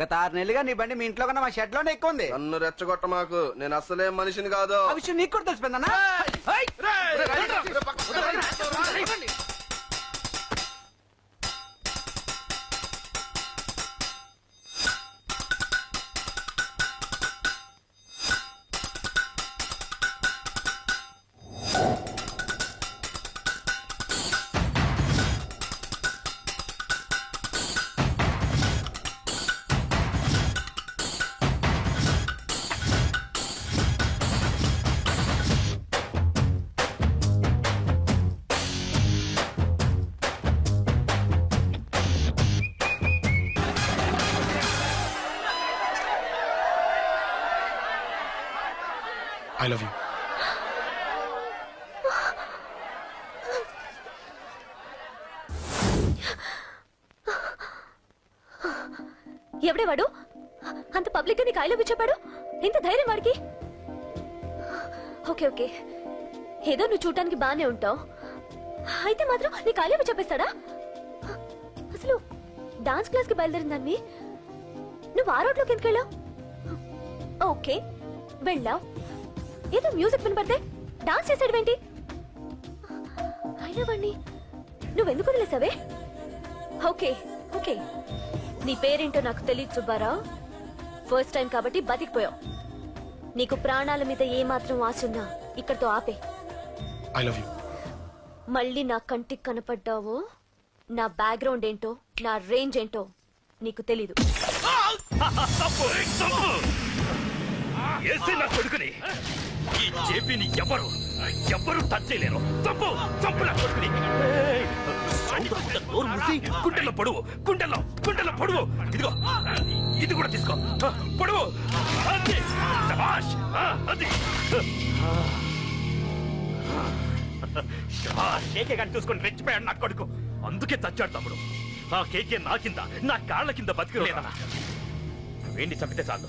గత ఆరు నెలలుగా నీ బండి మీ ఇంట్లో కన్నా మా షెడ్లోనే ఎక్కువ ఉంది. నన్ను రెచ్చగొట్ట మాకు. నేను అసలే మనిషిని కాదు. ఆ విషయం నీకు కూడా తెలిసిపోయిందన్నా? ఐ లవ్ యూ ఎవడే వాడు? అంత పబ్లిక్గా నీకు ఐ లవ్ యూ చెప్పాడు? ఇంత ధైర్యం వాడికి? Okay okay. ఏదో నువ్వు చూడటానికి బానే ఉంటావు. అయితే మాత్రం నీకు ఐ లవ్ యూ చెప్పేస్తాడా? అసలు డాన్స్ క్లాస్కి బయలుదేరిన దాన్ని నువ్వు ఆ రోడ్లోకి ఎందుకు వెళ్ళావు? ఓకే వెళ్ళావు. ఏదో మ్యూజిక్ వినపడితే డాన్స్ చేసాడువేంటి అయినా వాణ్ణి నువ్వెందుకు వదిలేసావే? Okay okay. నీ పేరేంటో నాకు తెలియదు సుబ్బారావు. ఫస్ట్ టైం కాబట్టి బతికిపోయావు. నీకు ప్రాణాల మీద ఏమాత్రం ఆశున్నా ఇక్కడితో ఆపే. ఐ లవ్ యూ మళ్ళీ నా కంటికి కనపడ్డావో నా బ్యాక్గ్రౌండ్ ఏంటో నా రేంజ్ ఏంటో నీకు తెలీదు. నా కొడుకుని. ఈ జేపీని ఎవరు ఎవరు టచ్ చేయలేరు. తప్పు తప్పు నా కొడుకుని సౌందర్య నోరు మూసి. గుండెల్లో పొడువు గుండెల్లో గుండెల్లో పొడువు. ఇదిగో ఇది కూడా తీసుకో. పొడువు. అది. శభాష్. ఆ, అది. కేకే గాని చూసుకొని రెచ్చిపోయాడు నా కొడుకు. అందుకే చచ్చాడు తమ్ముడు ఆ కేకే నా కింద నా కాళ్ళ కింద బతికిలేదన్నా వీడిని చంపితే చాలు?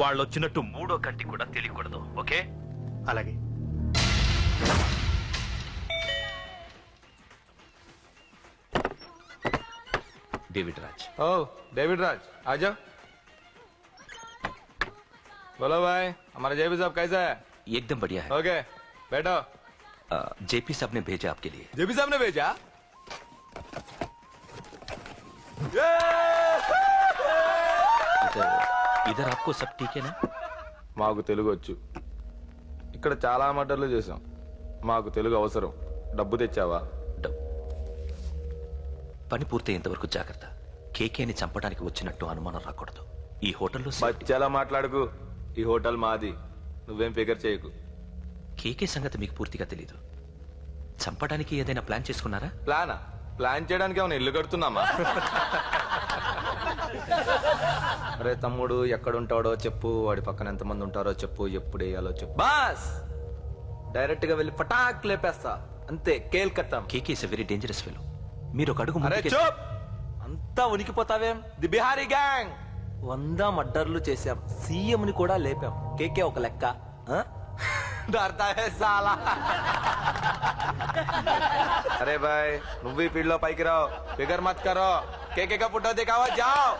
వాళ్ళు వచ్చినట్టు మూడో కంటి కూడా తెలియకూడదు ఓకే అలాగే డేవిడ్ రాజ్ ओ डेविड राज आ जाओ बोलो भाई हमारा जेपी साहब कैसा है एकदम बढ़िया है ओके बैठो जेपी साहब ने भेजा आपके लिए जेपी साहब ने भेजा इधर इधर ఇదర్ ఆప్కో సబ్ టీకేనా మాకు తెలుగు వచ్చు. ఇక్కడ చాలా మర్డర్లు చేసాం మాకు తెలుగు అవసరం. డబ్బు తెచ్చావా? పని పూర్తయ్యేంతవరకు జాగ్రత్త. కేకేని చంపడానికి వచ్చినట్టు అనుమానం రాకూడదు. ఈ హోటల్లో చాలా మాట్లాడుకు. ఈ హోటల్ మాది. నువ్వేం ఫిగర్ చేయకు. కేకే సంగతి మీకు పూర్తిగా తెలియదు చంపడానికి ఏదైనా ప్లాన్ చేసుకున్నారా? ప్లానా? ప్లాన్ చేయడానికి ఏమైనా ఇల్లు కడుతున్నామా? అరే తమ్ముడు ఎక్కడుంటాడో చెప్పు. వాడి పక్కన ఎంతమంది ఉంటారో చెప్పు. ఎప్పుడు వేయాలో చెప్పు. బాస్! డైరెక్ట్గా వెళ్ళి పటాక్ లేపేస్తా. అంతే కేల్కత్తాం. KK is very dangerous fellow మీరు ఒక అడుగు అరే ముందుకే- చూప్! అంతా ఉనికిపోతావేం? The Bihari gang! వంద మర్డర్లు చేశాం. సీఎం ని కూడా లేపాం. కేకే ఒక లెక్క. ఆ? సాలా. అరే బాయ్ నువ్వు ఈ ఫీల్డ్లో పైకి రావు. ఫిగర్ మత్ కరో के के का पुट्टा देखा हुआ जाओ।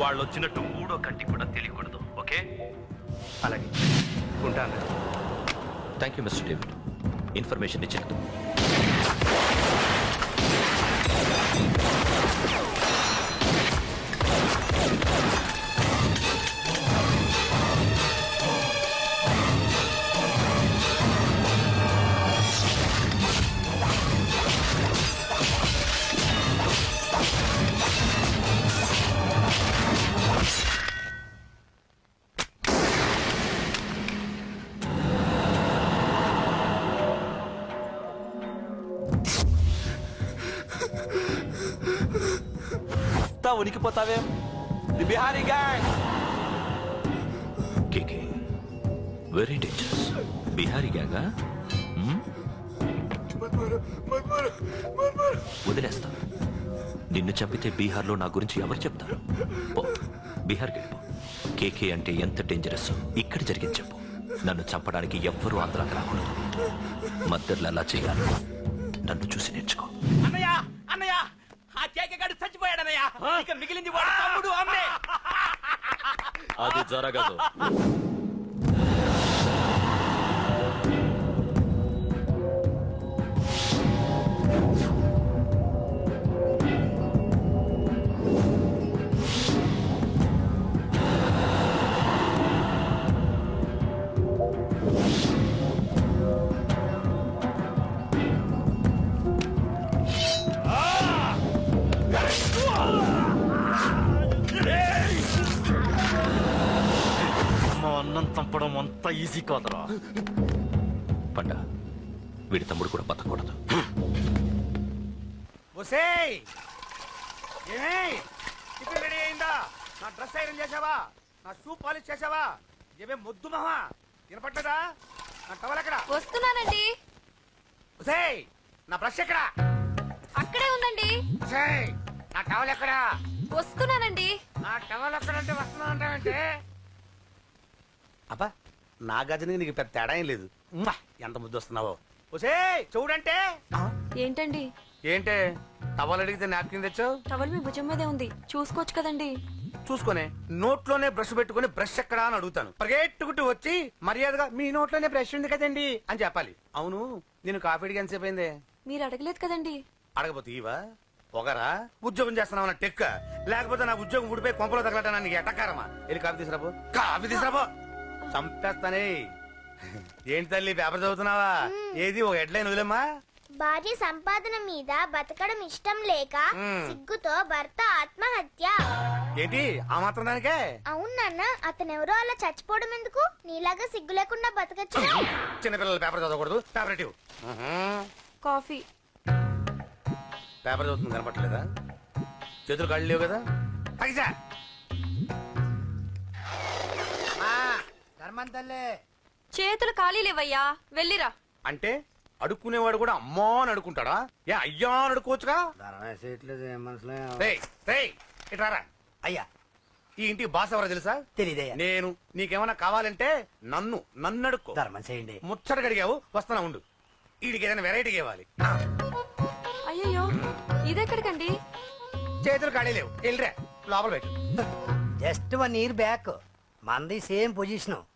వాళ్ళు వచ్చినట్టు thank you mister David. Information ఇచ్చినందుకు ఇంకా ఉనికిపోతావేం? The Bihari gang! KK very dangerous. Bihari గ్యాంగా? వదిలేస్తా. నిన్ను చంపితే బీహార్లో నా గురించి ఎవరు చెప్తారు? పో బీహార్కి వెళ్ళిపో. కేకే అంటే ఎంత డేంజరస్? ఇక్కడ జరిగింది చెప్పు. నన్ను చంపడానికి ఎవ్వరూ ఆంధ్రాకి రాకూడదు. మద్దర్లు అలా చేయాలి. నన్ను చూసి నేర్చుకో అన్నయ్య అన్నయ్య ఆ కేక గడు చచ్చిపోయాడు అన్నయ్య ఇక మిగిలింది వాడు తమ్ముడు అమ్మే. అది జరగదు. అంత ఈజీ కాదురా. పండ వీడి తమ్ముడు కూడా బతకూడదు. టిఫిన్ రెడీ అయిందా? నా డ్రెస్ ఐరన్ చేసావా నా షూ పాలిష్ చేసావా ఏమే మొద్దు మహా వినపట్లేదా? నా టవల్ ఎక్కడ? వస్తున్నానండి. ఒసేయ్ నా బ్రష్ ఎక్కడ? అక్కడే ఉందండి. ఒసేయ్ నా టవల్ ఎక్కడ? వస్తున్నానండి. నా టవల్ ఎక్కడంటే వస్తున్నా అంటావంటే అబ్బా నా గజనికి నీకు పెద్ద తేడా ఏం లేదు. ఉమ్మా, ఎంత ముద్దు వస్తున్నావో. ఒసేయ్ చూడంటే ఏంటండి? ఏంటే? టవల్ అడిగితే నాప్కిన్ తెచ్చావు? టవల్ మీ భుజం మీదే ఉంది. చూసుకోవచ్చు కదండి. చూసుకొని. నోట్లోనే బ్రష్ పెట్టుకొని బ్రష్ ఎక్కడా అని అడుగుతాను. పరిగెట్టుకుంటూ వచ్చి మర్యాదగా మీ నోట్లోనే బ్రష్ ఉంది కదండి అని చెప్పాలి. అవును నేను కాఫీ అడిగి ఎంతసేపు అయిందే. మీరు అడగలేదు కదండి. అడగపోతే ఇవా పొగరా? ఉద్యోగం చేస్తున్నావు నా టెక్క. లేకపోతే నా ఉద్యోగం ఊడిపోయి కొంపలో తగలటా నీకు ఎటకారమా? వెళ్ళి కాఫీ తీసుకురాబో కాఫీ తీసుకురాబో చంపేస్తానే. ఏంటి తల్లి పేపర్ చదువుతున్నావా? ఏది ఒక హెడ్లైన్ వదిలేమ్మా? భార్య సంపాదన మీద బతకడం ఇష్టం లేక. సిగ్గుతో భర్త ఆత్మహత్య. ఏంటి ఆ మాత్రం దానికే? అవును నాన్న అతనెవరో అలా చచ్చిపోవడం ఎందుకు? నీలాగా సిగ్గు లేకుండా బతకచ్చు? చిన్నపిల్లల పేపర్ చదవకూడదు పేపర్ కాఫీ. పేపర్ చదువుతుంది కనపట్లేదా చేతులు కళ్ళు లేవు కదా? పైసా చేతులు ఖాళీ లేవయ్యా. వెళ్ళిరా. అంటే అడుక్కునేవాడు కూడా అమ్మా అని అడుకుంటాడా ఏ అయ్యా అని అడుకోవచ్చుగా రేయ్, రేయ్, ఇట్రారా అయ్యా. ఈ ఇంటికి బాస్ ఎవరో తెలుసా? తెలీదయ్యా. నేను. నీకేమైనా కావాలంటే నన్ను నన్ను అడుక్కో ధర్మం చేయండి. ముచ్చట గడిగావు వస్తానా ఉండు. వీడికి ఏదైనా వెరైటీ ఇవ్వాలి. ఆ, అయ్యయ్యో ఇదెక్కడికండి? చేతులు ఖాళీ లేవు. వెళ్ళిరా లోపల పెట్టు. Just one year back. మనది same position.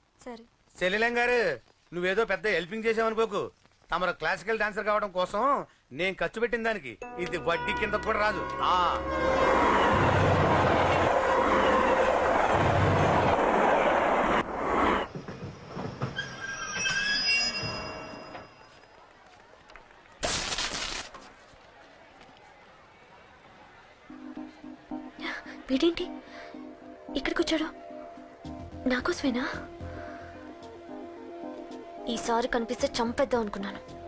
సరే. చెల్లెలం గారు నువ్వేదో పెద్ద హెల్పింగ్ చేసావనుకోకు తమరు క్లాసికల్ డాన్సర్ కావడం కోసం నేను ఖర్చు పెట్టిన దానికి. ఇది వడ్డీ కింద కూడా రాదు. ఆ. వీడేంటి? ఇక్కడికి వచ్చాడు నాకోసమేనా? ఈసారి కనిపిస్తే చంపేద్దాం అనుకున్నాను.